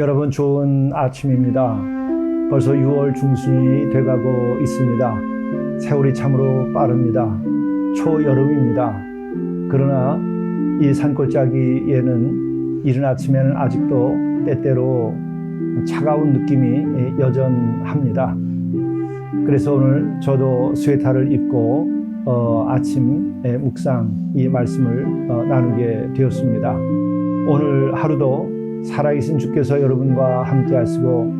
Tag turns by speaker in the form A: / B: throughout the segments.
A: 여러분 좋은 아침입니다. 벌써 6월 중순이 돼가고 있습니다. 세월이 참으로 빠릅니다. 초여름입니다. 그러나 이 산골짜기에는 이른 아침에는 아직도 때때로 차가운 느낌이 여전합니다. 그래서 오늘 저도 스웨터를 입고 어, 아침 묵상 이 말씀을 어, 나누게 되었습니다. 오늘 하루도 살아계신 주께서 여러분과 함께 하시고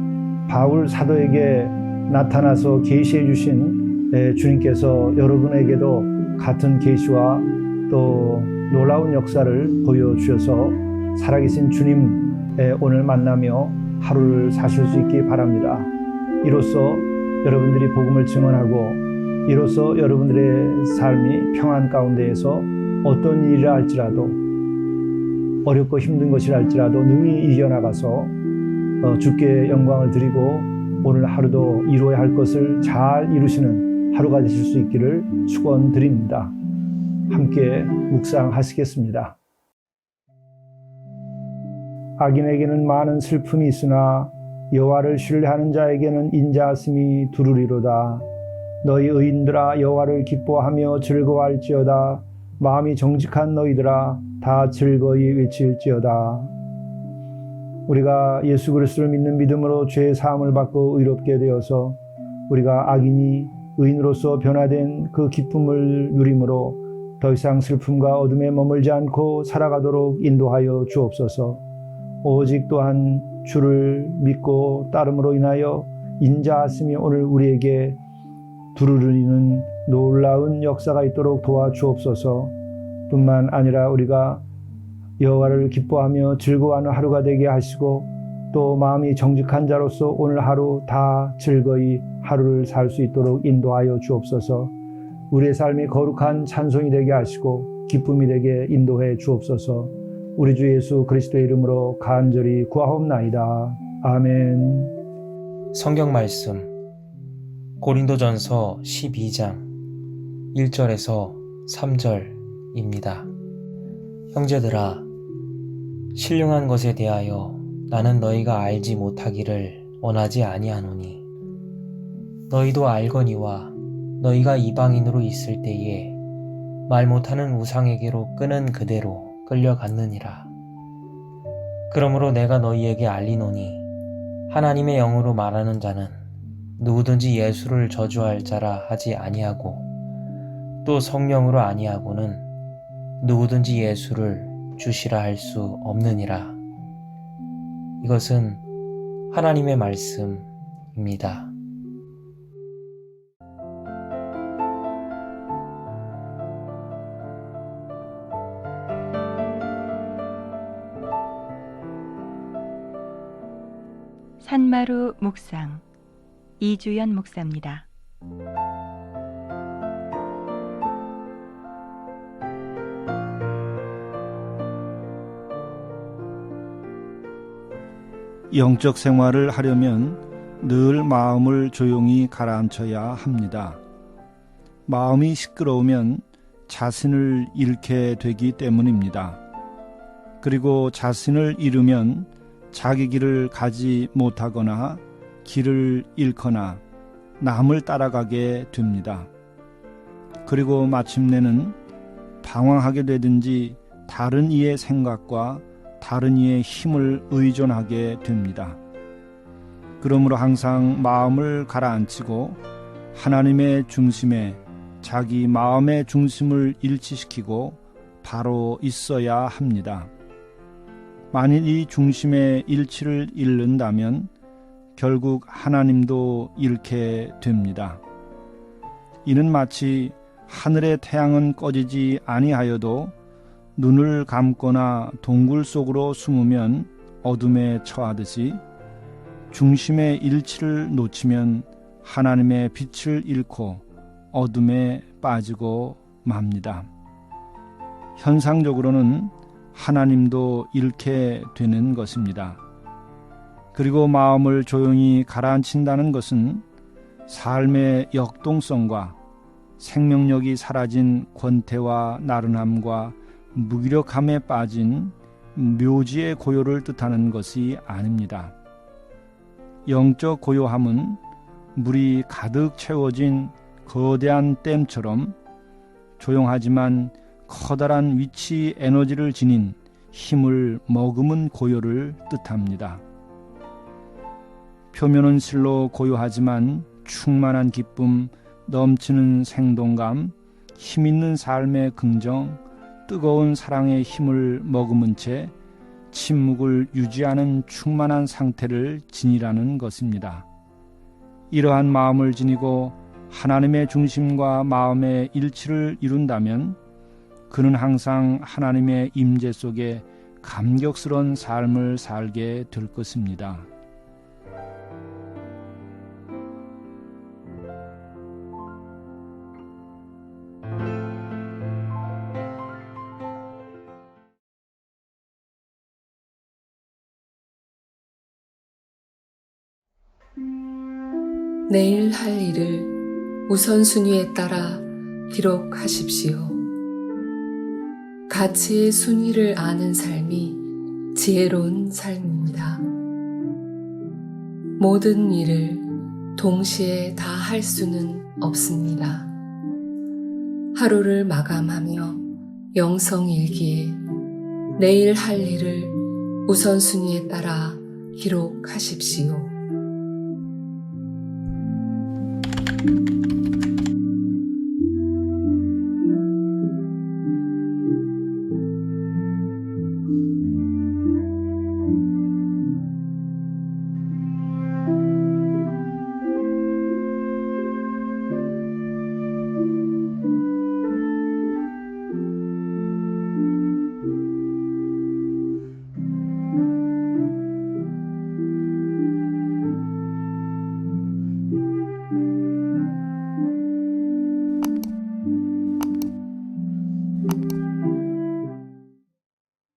A: 바울 사도에게 나타나서 계시해 주신 주님께서 여러분에게도 같은 계시와 또 놀라운 역사를 보여주셔서 살아계신 주님 오늘 만나며 하루를 사실 수 있기 바랍니다. 이로써 여러분들이 복음을 증언하고 이로써 여러분들의 삶이 평안 가운데에서 어떤 일을 할지라도 어렵고 힘든 것이라 할지라도 능히 이겨나가서 어, 주께 영광을 드리고 오늘 하루도 이루어야 할 것을 잘 이루시는 하루가 되실 수 있기를 축원드립니다. 함께 묵상하시겠습니다. 악인에게는 많은 슬픔이 있으나 여호와를 신뢰하는 자에게는 인자하심이 두루리로다. 너희 의인들아 여호와를 기뻐하며 즐거워할지어다. 마음이 정직한 너희들아 다 즐거이 외칠지어다. 우리가 예수 그리스도를 믿는 믿음으로 죄의 사함을 받고 의롭게 되어서 우리가 악인이 의인으로서 변화된 그 기쁨을 누림으로 더 이상 슬픔과 어둠에 머물지 않고 살아가도록 인도하여 주옵소서. 오직 또한 주를 믿고 따름으로 인하여 인자하심이 오늘 우리에게 두루르는 놀라운 역사가 있도록 도와주옵소서. 뿐만 아니라 우리가 여호와를 기뻐하며 즐거워하는 하루가 되게 하시고 또 마음이 정직한 자로서 오늘 하루 다 즐거이 하루를 살 수 있도록 인도하여 주옵소서. 우리의 삶이 거룩한 찬송이 되게 하시고 기쁨이 되게 인도해 주옵소서. 우리 주 예수 그리스도의 이름으로 간절히 구하옵나이다. 아멘.
B: 성경 말씀 고린도전서 12장 1절에서 3절 입니다. 형제들아 신령한 것에 대하여 나는 너희가 알지 못하기를 원하지 아니하노니 너희도 알거니와 너희가 이방인으로 있을 때에 말 못하는 우상에게로 끄는 그대로 끌려갔느니라. 그러므로 내가 너희에게 알리노니 하나님의 영으로 말하는 자는 누구든지 예수를 저주할 자라 하지 아니하고 또 성령으로 아니하고는 누구든지 예수를 주시라 할 수 없느니라. 이것은 하나님의 말씀입니다.
C: 산마루 묵상 이주연 목사입니다.
A: 영적 생활을 하려면 늘 마음을 조용히 가라앉혀야 합니다. 마음이 시끄러우면 자신을 잃게 되기 때문입니다. 그리고 자신을 잃으면 자기 길을 가지 못하거나 길을 잃거나 남을 따라가게 됩니다. 그리고 마침내는 방황하게 되든지 다른 이의 생각과 다른 이의 힘을 의존하게 됩니다. 그러므로 항상 마음을 가라앉히고 하나님의 중심에 자기 마음의 중심을 일치시키고 바로 있어야 합니다. 만일 이 중심의 일치를 잃는다면 결국 하나님도 잃게 됩니다. 이는 마치 하늘의 태양은 꺼지지 아니하여도 눈을 감거나 동굴 속으로 숨으면 어둠에 처하듯이 중심의 일치를 놓치면 하나님의 빛을 잃고 어둠에 빠지고 맙니다. 현상적으로는 하나님도 잃게 되는 것입니다. 그리고 마음을 조용히 가라앉힌다는 것은 삶의 역동성과 생명력이 사라진 권태와 나른함과 무기력함에 빠진 묘지의 고요를 뜻하는 것이 아닙니다. 영적 고요함은 물이 가득 채워진 거대한 댐처럼 조용하지만 커다란 위치 에너지를 지닌 힘을 머금은 고요를 뜻합니다. 표면은 실로 고요하지만 충만한 기쁨, 넘치는 생동감, 힘 있는 삶의 긍정, 뜨거운 사랑의 힘을 머금은 채 침묵을 유지하는 충만한 상태를 지니라는 것입니다. 이러한 마음을 지니고 하나님의 중심과 마음의 일치를 이룬다면 그는 항상 하나님의 임재 속에 감격스러운 삶을 살게 될 것입니다.
D: 내일 할 일을 우선순위에 따라 기록하십시오. 가치의 순위를 아는 삶이 지혜로운 삶입니다. 모든 일을 동시에 다 할 수는 없습니다. 하루를 마감하며 영성일기에 내일 할 일을 우선순위에 따라 기록하십시오. thank you